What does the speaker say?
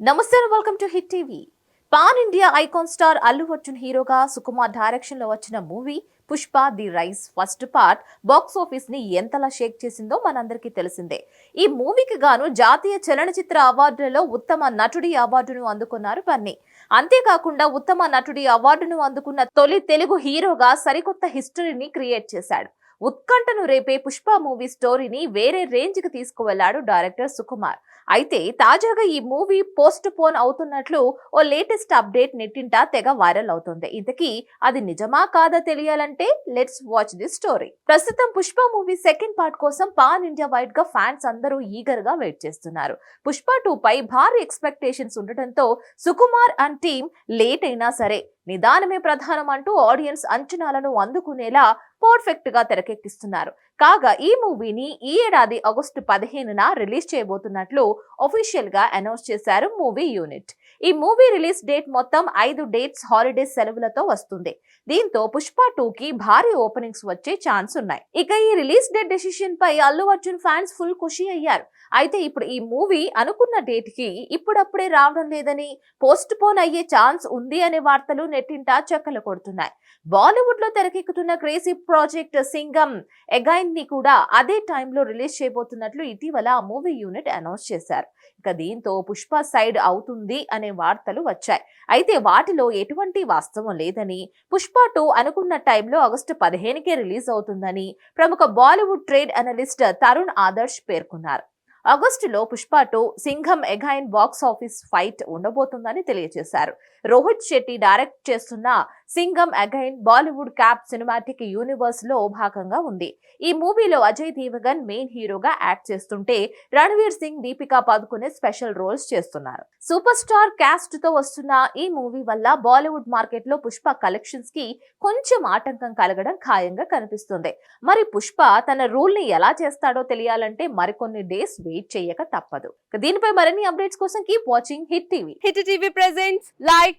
నమస్తే welcome to hit TV pan India icon star Allu Arjun హీరోగా సుకుమార్ డైరెక్షన్లో వచ్చిన movie Pushpa the rise first part box ఆఫీస్ని ఎంతలా షేక్ చేసిందో మనందరికీ తెలిసిందే. ఈ మూవీకి గాను జాతీయ చలనచిత్ర అవార్డులలో ఉత్తమ నటుడి అవార్డును అందుకున్నారు బన్నీ. అంతేకాకుండా ఉత్తమ నటుడి అవార్డును అందుకున్న తొలి తెలుగు హీరోగా సరికొత్త హిస్టరీని క్రియేట్ చేశాడు. ఉత్కంఠను రేపే పుష్ప మూవీ స్టోరీని వేరే రేంజ్కి తీసుకువెళ్ళాడు డైరెక్టర్ సుకుమార్. అయితే తాజాగా ఈ మూవీ పోస్ట్ పోన్ అవుతున్నట్లు ఓ లేటెస్ట్ అప్డేట్ నెట్టింట తెగ వైరల్ అవుతుంది. ఇంతకీ అది నిజమా కాదా తెలియాలంటే లెట్స్ వాచ్ ది స్టోరీ. ప్రస్తుతం పుష్ప మూవీ సెకండ్ పార్ట్ కోసం పాన్ ఇండియా వైడ్గా ఫ్యాన్స్ అందరూ ఈగర్గా వెయిట్ చేస్తున్నారు. పుష్ప టూ పై భారీ ఎక్స్పెక్టేషన్స్ ఉండటంతో సుకుమార్ అండ్ టీమ్ లేట్ అయినా సరే నిదానమే ప్రధానం అంటూ ఆడియన్స్ అంచనాలను అందుకునేలా పర్ఫెక్ట్గా తెరకెక్కిస్తున్నారు. కాగా ఈ మూవీని ఈ ఏడాది ఆగస్టు పదిహేనున రిలీజ్ చేయబోతున్నట్లు ఒఫీషియల్గా అనౌన్స్ చేశారు మూవీ యూనిట్. ఈ మూవీ రిలీజ్ డేట్ మొత్తం ఐదు డేట్స్ హాలిడేస్ సెలవులతో వస్తుంది. దీంతో పుష్ప టూ కి భారీ ఓపెనింగ్స్ వచ్చే ఛాన్స్ ఉన్నాయి. ఇక ఈ రిలీజ్ డేట్ డెసిషన్ పై అల్లు అర్జున్ ఫ్యాన్స్ ఫుల్ ఖుషి అయ్యారు. అయితే ఇప్పుడు ఈ మూవీ అనుకున్న డేట్కి ఇప్పుడప్పుడే రావడం లేదని పోస్ట్ పోన్ అయ్యే ఛాన్స్ ఉంది అనే వార్తలు నెట్టింటా చక్కలు కొడుతున్నాయి. బాలీవుడ్లో తెరకెక్కుతున్న క్రేజీ ప్రాజెక్ట్ సింగం ఎగైన్ ని కూడా అదే టైంలో రిలీజ్ చేయబోతున్నట్లు ఇటీవల ఆ మూవీ యూనిట్ అనౌన్స్ చేశారు. ఇక దీంతో పుష్ప సైడ్ అవుతుంది అనే వార్తలు వచ్చాయి. అయితే వాటిలో ఎటువంటి వాస్తవం లేదని పుష్ప టూ అనుకున్న టైంలో ఆగస్టు పదిహేనుకే రిలీజ్ అవుతుందని ప్రముఖ Bollywood trade analyst Tarun Adarsh పేర్కొన్నారు. ఆగస్టులో Pushpa two Singham again box office fight ఉండబోతుందని తెలియజేశారు. రోహిత్ శెట్టి డైరెక్ట్ చేస్తున్న Singham again Bollywood cop cinematic యూనివర్స్లో భాగంగా ఉంది. ఈ మూవీలో అజయ్ దేవగన్ మెయిన్ హీరోగా యాక్ట్ చేస్తుంటే రణవీర్ సింగ్ దీపికా పదుకునే స్పెషల్ రోల్స్ చేస్తున్నారు. సూపర్ స్టార్ క్యాస్ట్తో వస్తున్న ఈ మూవీ వల్ల బాలీవుడ్ మార్కెట్లో పుష్ప కలెక్షన్స్కి కొంచెం ఆటంకం కలగడం ఖాయంగా కనిపిస్తుంది. మరి పుష్ప తన రూల్ని ఎలా చేస్తాడో తెలియాలంటే మరికొన్ని డేస్ వెయిట్ చేయక తప్పదు. దీనిపై మరిన్ని అప్డేట్స్ కోసం keep watching hit TV. Hit TV presents like